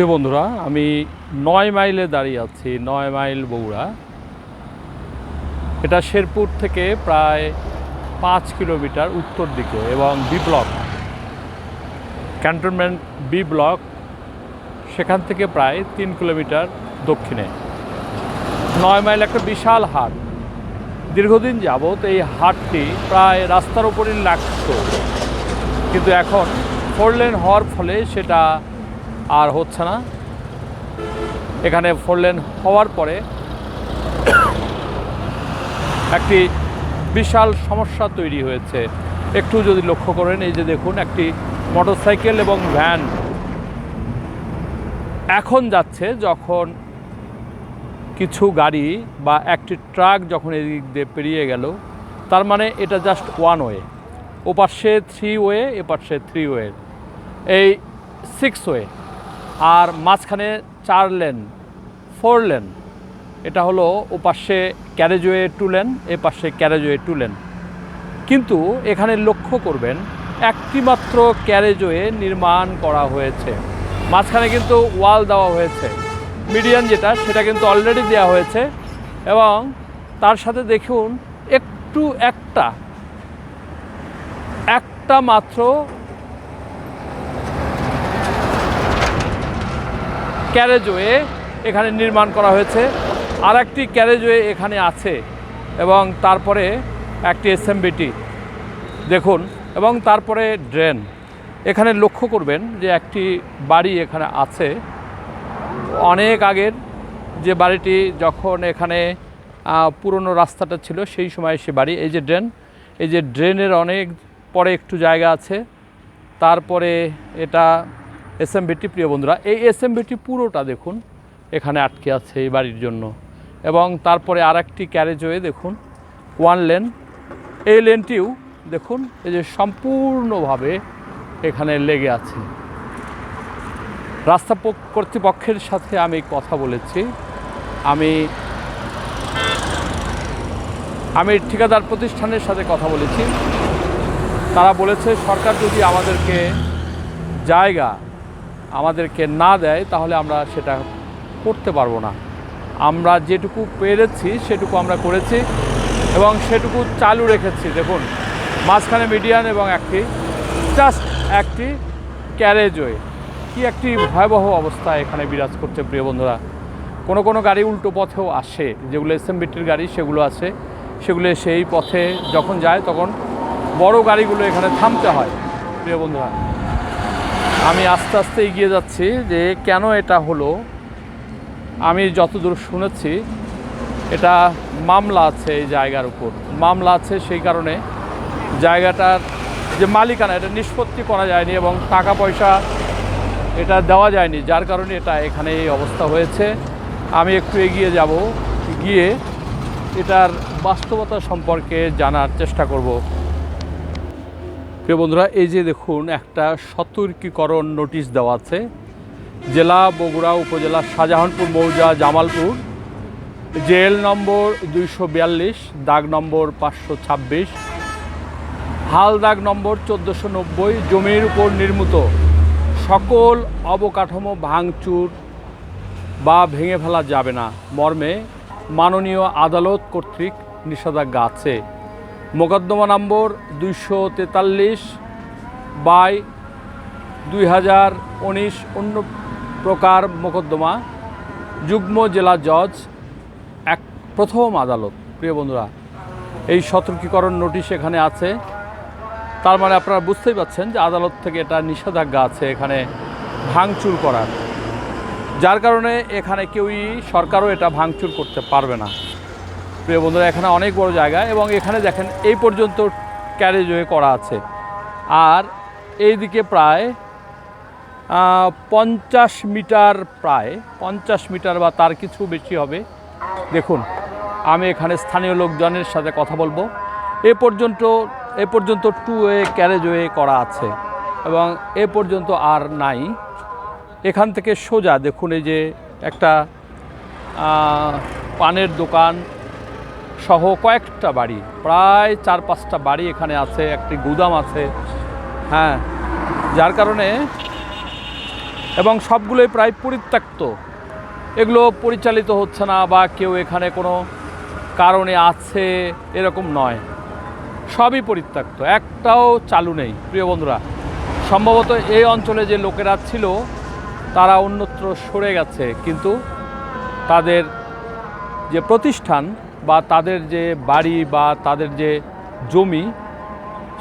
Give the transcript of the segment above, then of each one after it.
প্রিয় বন্ধুরা, আমি নয় মাইলে দাঁড়িয়ে আছি, নয় মাইল বগুড়া। এটা শেরপুর থেকে প্রায় পাঁচ কিলোমিটার উত্তর দিকে এবং B block. Cantonment B block, সেখান থেকে প্রায় তিন কিলোমিটার দক্ষিণে। নয় মাইল একটা বিশাল হাট। দীর্ঘদিন যাবৎ এই হাটটি প্রায় রাস্তার ওপরই লাগতো। কিন্তু এখন ফোর লেন হওয়ার ফলে সেটা আর হচ্ছে না। এখানে ফোর লেন হওয়ার পরে একটি বিশাল সমস্যা তৈরি হয়েছে। একটু যদি লক্ষ্য করেন, এই যে দেখুন, একটি মোটরসাইকেল এবং ভ্যান এখন যাচ্ছে যখন কিছু গাড়ি বা একটি ট্রাক যখন এদিক দিয়ে পেরিয়ে গেল, তার মানে এটা জাস্ট ওয়ান ওয়ে ওপাশে থ্রি ওয়ে এপাশে থ্রি ওয়ে এই সিক্স ওয়ে আর মাঝখানে চার লেন, ফোর লেন। এটা হলো ওপাশে ক্যারেজওয়ে টু লেন এ পাশে ক্যারেজওয়ে টু লেন। কিন্তু এখানে লক্ষ্য করবেন, একটিমাত্র ক্যারেজওয়ে নির্মাণ করা হয়েছে। মাঝখানে কিন্তু ওয়াল দেওয়া হয়েছে। মিডিয়ান যেটা, সেটা কিন্তু অলরেডি দেওয়া হয়েছে। এবং তার সাথে দেখুন, একটু একটা একটা মাত্র ক্যারেজওয়ে এখানে নির্মাণ করা হয়েছে। আর একটি ক্যারেজওয়ে এখানে আছে এবং তারপরে একটি এসএমবিটি। দেখুন, এবং তারপরে ড্রেন। এখানে লক্ষ্য করবেন যে একটি বাড়ি এখানে আছে। অনেক আগের যে বাড়িটি যখন এখানে পুরনো রাস্তাটা ছিল, সেই সময় সে বাড়ি। এই যে ড্রেন, এই যে ড্রেনের অনেক পরে একটু জায়গা আছে। তারপরে এটা এসএমবিটি প্রিয় বন্ধুরা, এই এসএমবিটি পুরোটা দেখুন, এখানে আটকে আছে এই বাড়ির জন্য। এবং তারপরে আর একটি ক্যারেজওয়ে দেখুন ওয়ান লেন এই লেনটিও দেখুন, এই যে সম্পূর্ণভাবে এখানে লেগে আছে। রাস্তা কর্তৃপক্ষের সাথে আমি কথা বলেছি। আমি আমি ঠিকাদার প্রতিষ্ঠানের সাথে কথা বলেছি। তারা বলেছে, সরকার যদি আমাদেরকে জায়গা আমাদেরকে না দেয়, তাহলে আমরা সেটা করতে পারব না। আমরা যেটুকু পেরেছি, সেটুকু আমরা করেছি এবং সেটুকু চালু রেখেছি। দেখুন, মাঝখানে মিডিয়ান এবং একটি জাস্ট একটি ক্যারেজওয়ে কি একটি ভয়াবহ অবস্থা এখানে বিরাজ করছে, প্রিয় বন্ধুরা। কোনো কোনো গাড়ি উল্টো পথেও আসে, যেগুলো এসএমবিটির গাড়ি, সেগুলো আসে। সেগুলো সেই পথে যখন যায়, তখন বড় গাড়িগুলো এখানে থামতে হয়, প্রিয় বন্ধুরা। আমি আস্তে আস্তে এগিয়ে যাচ্ছি যে কেন এটা হলো? আমি যতদূর শুনেছি, এটা মামলা আছে এই জায়গার উপর। মামলা আছে সেই কারণে জায়গাটার যে মালিকানা, এটা নিষ্পত্তি করা যায়নি এবং টাকা পয়সা এটা দেওয়া যায়নি, যার কারণে এটা এখানে এই অবস্থা হয়েছে। আমি একটু এগিয়ে যাব, গিয়ে এটার বাস্তবতা সম্পর্কে জানার চেষ্টা করব। প্রিয় বন্ধুরা, এই যে দেখুন, একটা সতর্কীকরণ নোটিশ দেওয়া আছে। জেলা বগুড়া উপজেলা শাহজাহানপুর, মৌজা, জামালপুর। জেল নম্বর দুইশো বিয়াল্লিশ, দাগ নম্বর পাঁচশো ছাব্বিশ। হাল দাগ নম্বর চোদ্দোশো নব্বই, জমির উপর নির্মিত সকল অবকাঠামো ভাঙচুর বা ভেঙে ফেলা যাবে না। মর্মে মাননীয় আদালত কর্তৃক নিষেধাজ্ঞা আছে। মোকদ্দমা নম্বর দুইশো তেতাল্লিশ বাই দুই হাজার উনিশ অন্য প্রকার মোকদ্দমা, যুগ্ম জেলা জজ, এক প্রথম আদালত। প্রিয় বন্ধুরা, এই সতর্কীকরণ নোটিশ এখানে আছে। তার মানে আপনারা বুঝতেই পাচ্ছেন যে আদালত থেকে এটা নিষেধাজ্ঞা আছে এখানে ভাঙচুর করার। যার কারণে এখানে কেউই সরকারও এটা ভাঙচুর করতে পারবে না। প্রিয় বন্ধুরা, এখানে অনেক বড় জায়গা এবং এখানে দেখেন এই পর্যন্ত ক্যারেজওয়ে করা আছে। আর এইদিকে প্রায় পঞ্চাশ মিটার প্রায়, পঞ্চাশ মিটার বা তার কিছু বেশি হবে। দেখুন, আমি এখানে স্থানীয় লোকজনের সাথে কথা বলব। এ পর্যন্ত এ পর্যন্ত টু ওয়ে ক্যারেজওয়ে করা আছে এবং এ পর্যন্ত আর নাই। এখান থেকে সোজা দেখুন, এই যে একটা পানের দোকান সহ কয়েকটা বাড়ি, প্রায় চার পাঁচটা বাড়ি এখানে আছে, একটি গুদাম আছে হ্যাঁ যার কারণে এবং সবগুলোই প্রায় পরিত্যক্ত। এগুলো পরিচালিত হচ্ছে না বা কেউ এখানে কোনো কারণে আছে এরকম নয়। সবই পরিত্যক্ত, একটাও চালু নেই, প্রিয় বন্ধুরা। সম্ভবত এই অঞ্চলে যে লোকেরা ছিল, তারা অন্যত্র সরে গেছে, কিন্তু তাদের যে প্রতিষ্ঠান বা তাদের যে বাড়ি বা তাদের যে জমি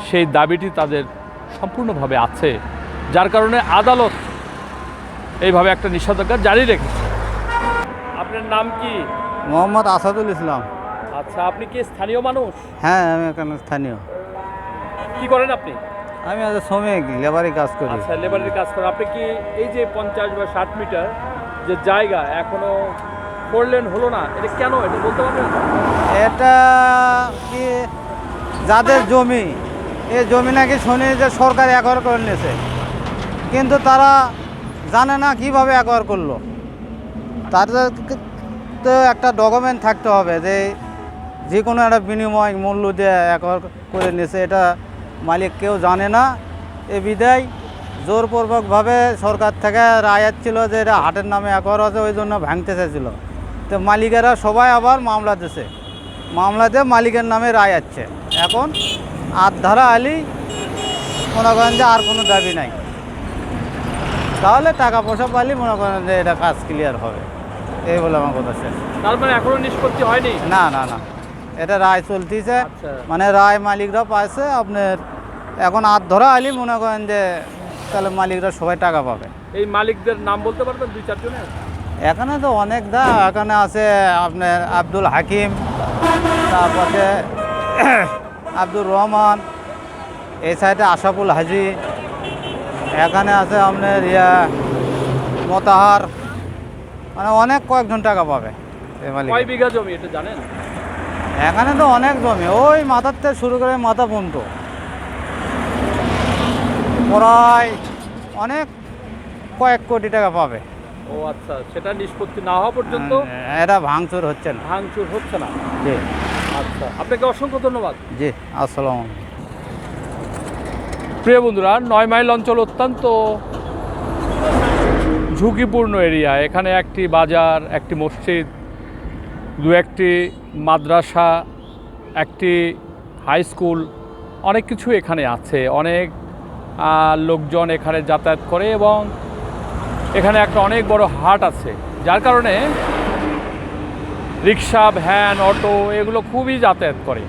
সেই দাবিটি তাদের সম্পূর্ণভাবে আছে যার কারণে আদালত এইভাবে একটা নিষেধাজ্ঞা জারি রেখেছে। আপনার নাম কি? মোহাম্মদ আসাদুল ইসলাম। আচ্ছা আপনি কি স্থানীয় মানুষ? হ্যাঁ আমি এখানে স্থানীয়। কি করেন আপনি? আমি আজ শ্রমিক লেবারি কাজ করি। আচ্ছা লেবারের কাজ করেন। আপনি কি এই যে পঞ্চাশ বা ষাট মিটার যে জায়গা এখনও ফোর লেন হলো না, এটা কেন, এটা বলতে পারবেন? এটা কি যাদের জমি, এই জমি নাকি শুনি যে সরকার একর করে নিয়েছে। কিন্তু তারা জানে না কীভাবে একর করল। তাদের তো একটা ডকুমেন্ট থাকতে হবে যে যে কোনো একটা বিনিময় মূল্য দিয়ে একর করে নিয়েছে, এটা মালিক কেউ জানে না। এ বিদায় জোরপূর্বকভাবে সরকার থেকে রায় ছিল যে এটা হাটের নামে একর আছে, ওই জন্য ভাঙতে চাইছিল তো মালিকেরা সবাই আবার মামলা দিছে। মামলাতে মালিকের নামে রায় আছে। এখন আট ধারা আলি মনে করেন যে আর কোনো দাবি নাই। তাহলে টাকা পয়সা পালি মনে করেন যে এটা কাজ ক্লিয়ার হবে। এই বলে আমার কথা শেষ। তার মানে এখনও নিষ্পত্তি হয়নি? না না না। এটা রায় চলতিছে। আচ্ছা। মানে রায় মালিকরা পাইছে আপনার এখন আট ধরা আলি মনে করেন যে তাহলে মালিকরা সবাই টাকা পাবে। এই মালিকদের নাম বলতে পারবেন দুই চারজনের? এখানে তো অনেক দা এখানে আছে আপনার আব্দুল হাকিম তারপরে আব্দুর রহমান এই সাইডে আশাফুল হাজি এখানে আছে আপনার ইয়া মতাহার মানে অনেক কয়েকজন টাকা পাবে কয় বিঘা জমি এটা জানেন? এখানে তো অনেক জমি ওই মাথার থেকে শুরু করে মাথা পর্যন্ত। প্রায় অনেক কয়েক কোটি টাকা পাবে। ও আচ্ছা সেটা নিষ্পত্তি না হওয়া পর্যন্ত এটা ভাঙচুর হচ্ছে না। ভাঙচুর হচ্ছে না। জি। আচ্ছা আপনাকে অসংখ্য ধন্যবাদ। জি আসসালাম প্রিয় বন্ধুরা নয় মাইল অঞ্চল অত্যন্ত ঝুঁকিপূর্ণ এরিয়া। এখানে একটি বাজার একটি মসজিদ দু একটি মাদ্রাসা একটি হাই স্কুল অনেক কিছু এখানে আছে। অনেক লোকজন এখানে যাতায়াত করে এবং এখানে একটা অনেক বড় হাট আছে, যার কারণে রিক্সা, ভ্যান, অটো এগুলো খুবই যাতায়াত করে।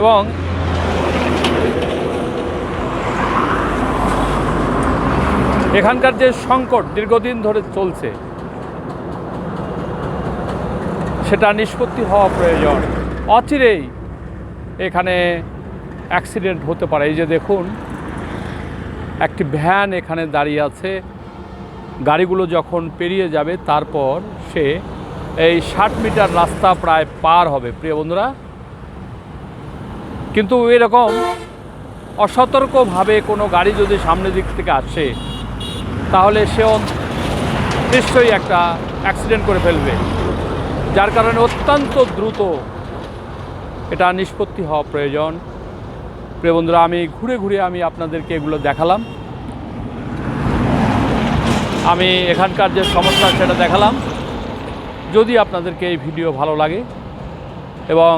এবং এখানকার যে সংকট দীর্ঘদিন ধরে চলছে, সেটা নিষ্পত্তি হওয়া প্রয়োজন। অচিরেই এখানে অ্যাক্সিডেন্ট হতে পারে। এই যে দেখুন, একটি ভ্যান এখানে দাঁড়িয়ে আছে। গাড়িগুলো যখন পেরিয়ে যাবে, তারপর সে এই ষাট মিটার রাস্তা প্রায় পার হবে। প্রিয় বন্ধুরা, কিন্তু এরকম অসতর্কভাবে কোনো গাড়ি যদি সামনের দিক থেকে আসে, তাহলে সে নিশ্চয়ই একটা অ্যাক্সিডেন্ট করে ফেলবে। যার কারণে অত্যন্ত দ্রুত এটা নিষ্পত্তি হওয়া প্রয়োজন। প্রিয় বন্ধুরা, আমি ঘুরে ঘুরে আমি আপনাদেরকে এগুলো দেখালাম। আমি এখানকার যে সমস্যা, সেটা দেখালাম। যদি আপনাদেরকে এই ভিডিও ভালো লাগে এবং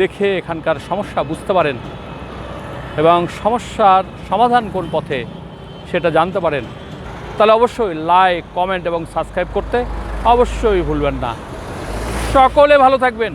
দেখে এখানকার সমস্যা বুঝতে পারেন এবং সমস্যার সমাধান কোন পথে সেটা জানতে পারেন, তাহলে অবশ্যই লাইক কমেন্ট এবং সাবস্ক্রাইব করতে অবশ্যই ভুলবেন না। সকলে ভালো থাকবেন।